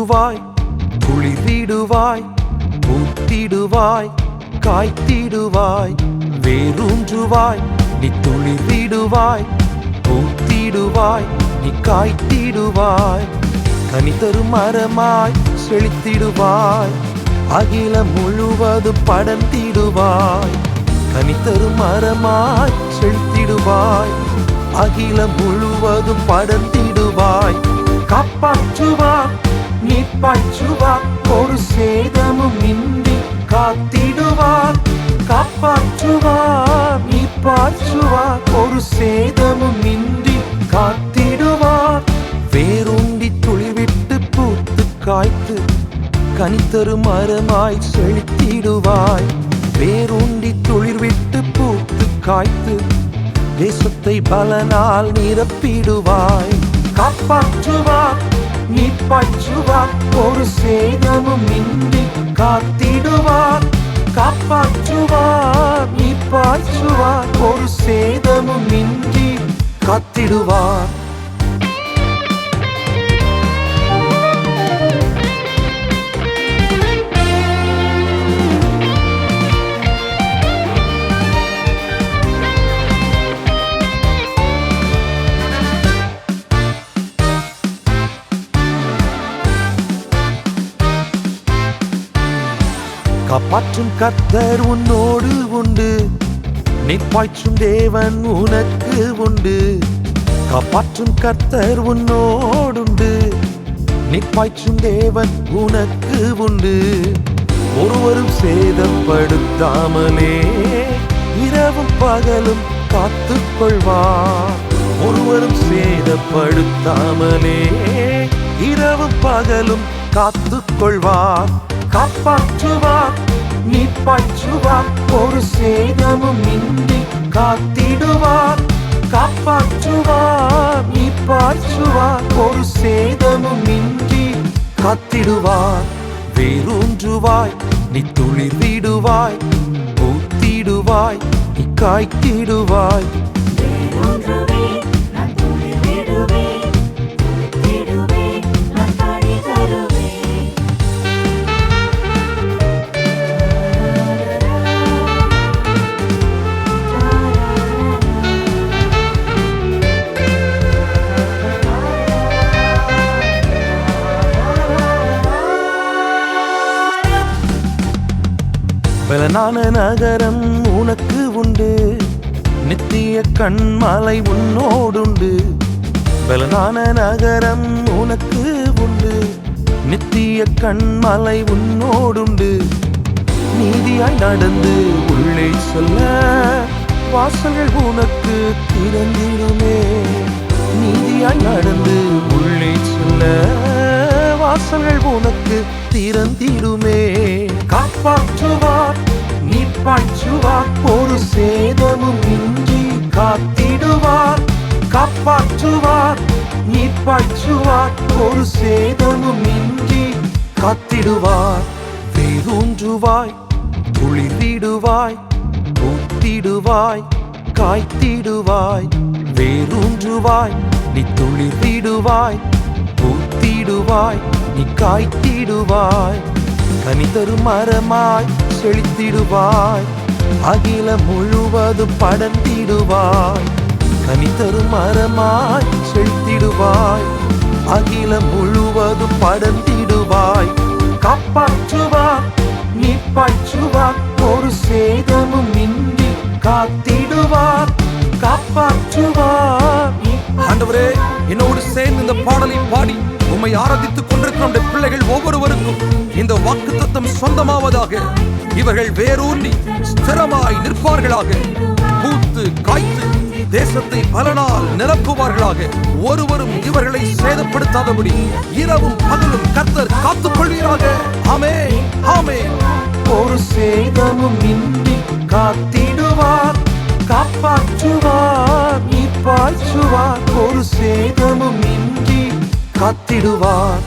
வேரூன்றுவாய் குளிர்விடுவாய் பூத்திடுவாய் காய்த்திடுவாய் வேரூன்றுவாய் நீ துளிர்விடுவாய் பூத்திடுவாய் நீ காய்த்திடுவாய். கனி தரும் மரமாய் செழித்திடுவாய் அகிலம் முழுவதும் படர்ந்திடுவாய். கனி தரும் மரமாய் செழித்திடுவாய் அகிலம் முழுவதும் படர்ந்திடுவாய். காப்பாற்றுவாய் நீ ஒரு சேதமும் இன்றி காத்திடுவார். காப்பாற்றுவார் நிற்பாற்றுவார் ஒரு சேதமும் இன்றி காத்திடுவார். வேரூண்டி துளிவிட்டு பூத்து காய்த்து கனித்தரு மரமாய் செழித்திடுவாய். வேரூண்டி துளிர்விட்டு பூத்து காய்த்து தேசத்தை பலனால் நிரப்பிடுவாய். காப்பாற்றுவார் நீ ஒரு சேதமும் இன்றி காத்திடுவார் காப்பாற்றுவார் நிப்பாற்றுவார் ஒரு சேதமும் இன்றி காத்திடுவார் காப்பாற்றும் கர்த்தர் உன்னோடு உண்டு. நிப்பாய்ச்சும் தேவன் உனக்கு உண்டு. காப்பாற்றும் கர்த்தர் உன்னோடுண்டு. நிப்பாய்ச்சும் தேவன் உனக்கு உண்டு. ஒருவரும் சேதப்படுத்தாமலே இரவும் பகலும் காத்துக் கொள்வார். ஒருவரும் சேதப்படுத்தாமலே இரவும் பகலும் காத்துக் கொள்வார். காப்பாற்றுவார் நீ ஒரு சேதமும் இன்றி காத்திடுவார். காப்பாற்றுவார் நீ ஒரு சேதமும் இன்றி காத்திடுவார். வேரூன்றுவாய் நீ துளிர் விடுவாய் பூத்திடுவாய் நீ காய்த்திடுவாய். பலனான நகரம் உனக்கு உண்டு. நித்திய கண்மலை உன்னோடுண்டு. பலனான நகரம் உனக்கு உண்டு. நித்திய கண்மலை உன்னோடுண்டு. நீதியாய் நடந்து உள்ளே சொல்ல வாசல்கள் உனக்கு திறந்திடுமே. நீதியாய் நடந்து உள்ளே சொல்ல வாசல்கள் உனக்கு திறந்திடுமே. காப்பாற்றுவார் நீ ஒரு சேதமும் இன்றி காத்திடுவார். காப்பாற்றுவார் நீ பாய்ச்சுவார் ஒரு சேதமும் இன்றி காத்திடுவார். வேரூன்றுவாய் துளிர்விடுவாய் பூத்திடுவாய் காய்த்திடுவாய். வேரூன்றுவாய் நீ துளிர்விடுவாய் பூத்திடுவாய் நீ காய்த்திடுவாய். கனி மரமாய் செழித்திடுவாய். அகில முழுவதும் படர்ந்திடுவாய். கனி தரும் மரமாய் செழித்திடுவாய். அகில முழுவதும் படர்ந்திடுவாய். காப்பாற்றுவார் நீ பாய்ச்சுவார் ஒரு சேதமும் இன்றி காத்திடுவார். காப்பாற்றுவார் ஆண்டவரே என்னோடு சேர்ந்து இந்த பாடலை பாடி உம்மை ஆராதித்துக் கொண்டிருக்கிற பிள்ளைகள் ஒவ்வொருவருக்கும் இந்த வாக்குத்தத்தம் சொந்தமாவதாக இவர்கள் வேரூன்றி ஸ்திரமாய் நிற்பார்களாக. பூத்து காய்த்து தேசத்தை பலனால் நிரப்புவார்களாக. ஒருவரும் இவர்களை சேதப்படுத்தாதபடி இரவும் பகலும் கர்த்தர் காத்துக் கொள்வீராக ஆமே ஆமே ஒரு சேதமும் இன்றி காத்திடுவார் காப்பாற்றுவார் நீ பாய்ச்சுவார். ஒரு சேதமும் இன்றி காத்திடுவார்.